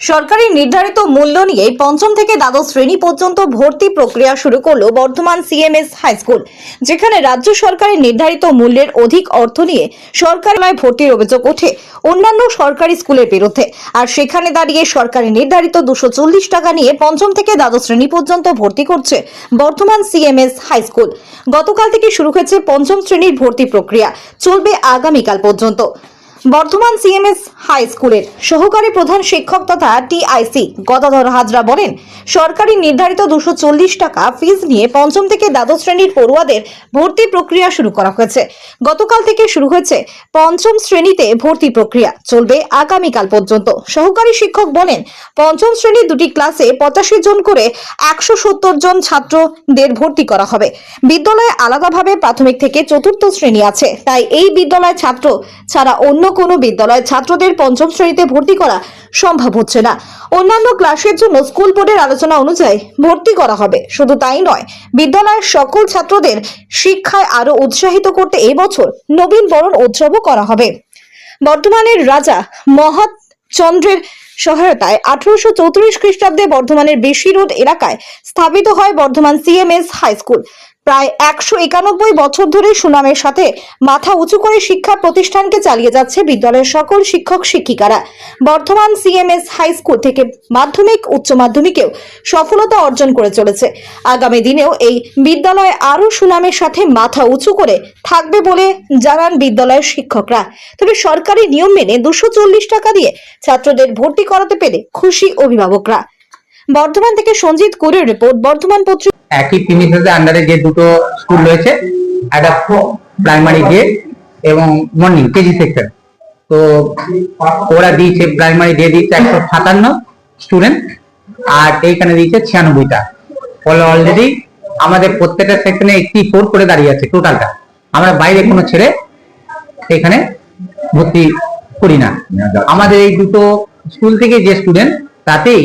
সরকারি নির্ধারিত মূল্য নিয়ে পঞ্চম থেকে দ্বাদশ শ্রেণি পর্যন্ত ভর্তি প্রক্রিয়া শুরু করল বর্ধমান সিএমএস হাই স্কুল যেখানে রাজ্য সরকারের নির্ধারিত মূল্যের অধিক অর্থ নিয়ে সরকারিমায় ভর্তির অভিযোগ ওঠে অন্যান্য সরকারি স্কুলের বিরুদ্ধে। আর সেখানে দাঁড়িয়ে সরকারি নির্ধারিত দুশো টাকা নিয়ে পঞ্চম থেকে দ্বাদশ শ্রেণি পর্যন্ত ভর্তি করছে বর্ধমান সিএমএস হাই স্কুল গতকাল থেকে শুরু হয়েছে পঞ্চম শ্রেণির ভর্তি প্রক্রিয়া। চলবে আগামীকাল পর্যন্ত। বর্ধমান সিএমএস হাই স্কুলের সহকারী প্রধান শিক্ষক তথা টিআইসি গদাধর হাজরা বলেন, সরকারি নির্ধারিত দুশো টাকা ফিজ নিয়ে পঞ্চম থেকে দ্বাদশ শ্রেণির পড়ুয়াদের ভর্তি প্রক্রিয়া শুরু করা হয়েছে। গতকাল থেকে শুরু হয়েছে পঞ্চম শ্রেণীতে ভর্তি প্রক্রিয়া। চলবে আগামীকাল পর্যন্ত। সহকারী শিক্ষক বলেন, পঞ্চম শ্রেণির দুটি ক্লাসে পঁচাশি জন করে একশো সত্তর জন ছাত্রদের ভর্তি করা হবে। বিদ্যালয়ে আলাদাভাবে প্রাথমিক থেকে চতুর্থ শ্রেণি আছে। তাই এই বিদ্যালয় ছাত্র ছাড়া অন্য কোনো বিদ্যালয় ছাত্রদের পঞ্চম শ্রেণীতে ভর্তি করা সম্ভব হচ্ছে না। অন্যান্য ক্লাসের জন্য স্কুল বোর্ডের আলোচনা অনুযায়ী ভর্তি করা হবে। শুধু তাই নয়, বিদ্যালয়ের সকল ছাত্রদের শিক্ষায় আরও উৎসাহিত করতে এবছর নবীন বরণ উৎসবও করা হবে। বর্তমানের রাজা মহৎ চন্দ্রের সহায়তায় আঠারোশো চৌত্রিশ খ্রিস্টাব্দে বর্ধমানের বেশি রোড এলাকায় স্থাপিত হয় বর্ধমান সিএমএস হাই স্কুল। প্রায় একশো একানব্বই বছর ধরে সুনামের সাথে মাথা উঁচু করে শিক্ষা প্রতিষ্ঠানকে চালিয়ে যাচ্ছে বিদ্যালয়ের সকল শিক্ষক শিক্ষিকারা। বর্ধমান সিএমএস হাই স্কুল থেকে মাধ্যমিক, উচ্চ মাধ্যমিকেও সফলতা অর্জন করে চলেছে। আগামী দিনেও এই বিদ্যালয় আরও সুনামের সাথে মাথা উঁচু করে থাকবে বলে জানান বিদ্যালয়ের শিক্ষকরা। তবে সরকারি নিয়ম মেনে দুশো চল্লিশ টাকা দিয়ে ছাত্রদের ভর্তি করাতে পেরে খুশি অভিভাবকরা। বর্ধমান থেকে সঞ্জিত কুরের রিপোর্ট, বর্ধমান পত্রিকা একই প্রিমিসেস আন্ডারে যে দুটো স্কুল রয়েছে, একটা প্রাইমারি ডে এবং মর্নিং কেজি সেক্টর তো ওরা দিয়েছে প্রাইমারি ডে দিয়েছে একশো সাতান্ন স্টুডেন্ট আর এইখানে দিয়েছে ছিয়ানব্বইটা। ফলে অলরেডি আমাদের প্রত্যেকটা সেকশনে একটি ফোর করে দাঁড়িয়ে আছে টোটালটা আমরা বাইরে কোনো ছেড়ে এখানে ভর্তি করি না। আমাদের এই দুটো স্কুল থেকে যে স্টুডেন্ট তাতেই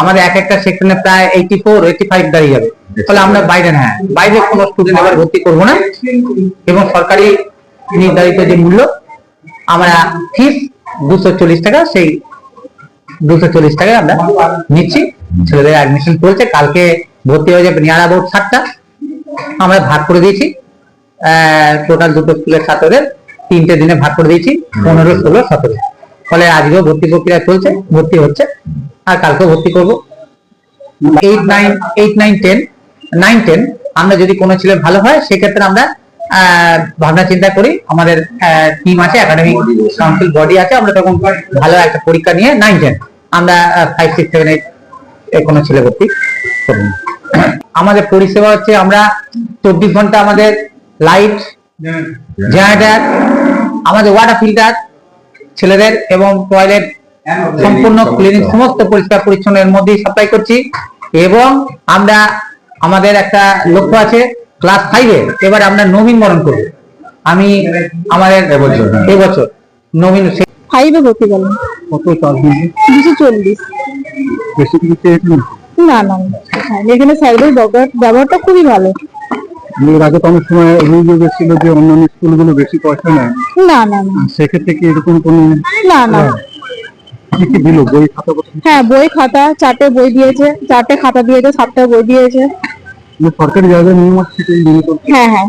আমাদের এক একটা সেকশনে প্রায় এইটি ফোর এইটি ফাইভ দাঁড়িয়ে যাবে। ফলে আমরা বাইরে হ্যাঁ বাইরে কোনো স্টুডেন্ট এবার ভর্তি করব না। এবং সরকারি নির্ধারিত যে মূল্য, আমরা ফিস দুশো চল্লিশ টাকা, সেই দুশো চল্লিশ টাকায় আমরা নিচ্ছি। ছেলেদের অ্যাডমিশন চলছে, কালকে ভর্তি হয়ে যাবে নিয়ার অ্যাবাউট সাতটা। আমরা ভাগ করে দিয়েছি। টোটাল দুটো স্কুলের ছাত্রদের তিনটে দিনে ভাগ করে দিয়েছি, পনেরো, ষোলো, সতেরো। ফলে আজকেও ভর্তি প্রক্রিয়া চলছে ভর্তি হচ্ছে আর কালকেও ভর্তি করব eight nine eight nine ten nine ten আমরা যদি কোনো ছেলে ভালো হয় সেক্ষেত্রে আমরা ভাবনা চিন্তা করি আমাদের টিম আছে একাডেমিক কাউন্সিল বডি আছে আমরা তখন ভালো একটা পরীক্ষা নিয়ে নাইন টেন আমরা ফাইভ সিক্স সেভেন এইট কোনো ছেলে ভর্তি করি না। আমাদের পরিষেবা হচ্ছে আমরা চব্বিশ ঘণ্টা আমাদের লাইট জেনারেটার আমাদের ওয়াটার ফিল্টার ছেলেদের এবং টয়লেট সম্পূর্ণ ক্লিনিক সমস্ত পরিষ্কার পরিচ্ছন্নের মধ্যেই সাপ্লাই করছি। এবং আমরা আমাদের একটা লক্ষ্য আছে ক্লাস ফাইভে এবার আমরা নবীন বরণ করব। আমি আমাদের এবছর, হ্যাঁ। এবছর নবীন সে- ফাইভে ভর্তি করলাম কত দুশো চল্লিশ। বেশি কিছু চেয়েছেন না না হ্যাঁ, এখানে ব্যবহার ব্যবহারটা খুবই ভালো। এর আগে তো অনেক সময় অভিযোগ এসেছিল যে অন্যান্য স্কুলগুলো বেশি পয়সা নেয়। না না না। সেক্ষেত্রে কি এরকম কোনো না না। কি কি দিল? বই খাতা হ্যাঁ বই খাতা চারটে বই দিয়েছে। চারটে খাতা দিয়েছে সাতটা বই দিয়েছে। মানে সরকারি জায়গায় নিয়ম আছে হ্যাঁ হ্যাঁ হ্যাঁ।